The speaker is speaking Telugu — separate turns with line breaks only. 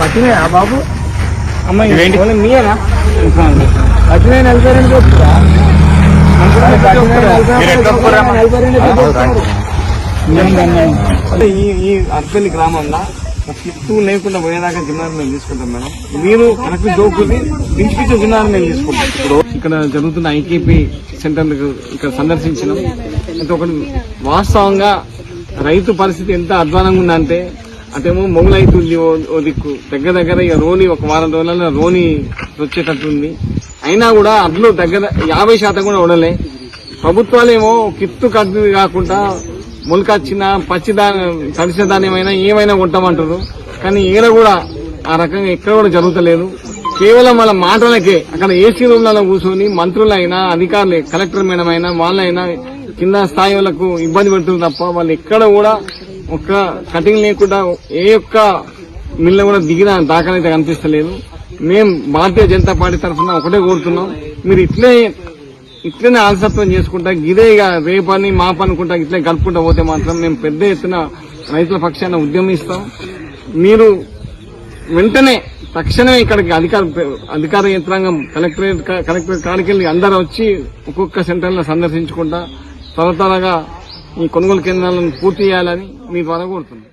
పట్టినాయా బాబు? అమ్మ
ఇవేంటి?
ఓన్లీ మీయేనా? పట్టినాయి నలభై రెండు? అంటే ఈ అర్పల్లి గ్రామంలో కిట్టు లేకుండా పోయేదాకా జిన్నారం మేము తీసుకుంటాం మేడం. మీరు కరెక్ట్ జోకుని దించిపించే జిన్నారం మేము తీసుకుంటాం. ఇప్పుడు ఇక్కడ జరుగుతున్న ఐకేపీ సెంటర్ ఇక్కడ సందర్శించినాం. అంటే ఒకటి వాస్తవంగా రైతు పరిస్థితి ఎంత అధ్వానంగా ఉందంటే అంటేమో మొగులైతుంది ఓ ఓ దిక్కు. దగ్గర దగ్గర ఇక రోని ఒక వారం రోజులలో రోని వచ్చేటట్టుంది అయినా కూడా అడ్లు దగ్గర యాభై శాతం కూడా ఉండలే. ప్రభుత్వాలేమో కిత్తు కట్టింది కాకుండా మొలకొచ్చిన పచ్చి ధాన్యం తడిసిన ధాన్యమైనా ఏమైనా కొంటామంటారు. కానీ ఈడ కూడా ఆ రకంగా ఎక్కడ కూడా జరుగుతలేదు. కేవలం వాళ్ళ మాటలకే అక్కడ ఏసీ రూమ్లలో కూర్చొని మంత్రులైనా అధికారులు కలెక్టర్ మేడం అయినా వాళ్ళైనా కింద స్థాయి వాళ్ళకు ఇబ్బంది పెడుతుంది తప్ప వాళ్ళు ఎక్కడ కూడా ఒక్క కటింగ్ లేకుండా ఏ ఒక్క మిల్ల కూడా దిగిన దాఖలైతే కనిపిస్తలేదు. మేం భారతీయ జనతా పార్టీ తరఫున ఒకటే కోరుతున్నాం. మీరు ఇట్లే ఇట్లనే ఆలసత్వం చేసుకుంటా గిదే ఇక రేపని మాపనుకుంటా ఇట్లే కలుపుకుంటా పోతే మాత్రం మేము పెద్ద ఎత్తున రైతుల పక్షాన ఉద్యమిస్తాం. మీరు వెంటనే తక్షణమే ఇక్కడికి అధికార అధికార యంత్రాంగం కలెక్టరేట్ కలెక్టరేట్ కాడికి వెళ్ళి అందరూ వచ్చి ఒక్కొక్క సెంటర్లో సందర్శించుకుంటా తన తనగా ఈ కొనుగోలు కేంద్రాలను పూర్తి చేయాలని మీ ద్వారా కోరుతున్నాం.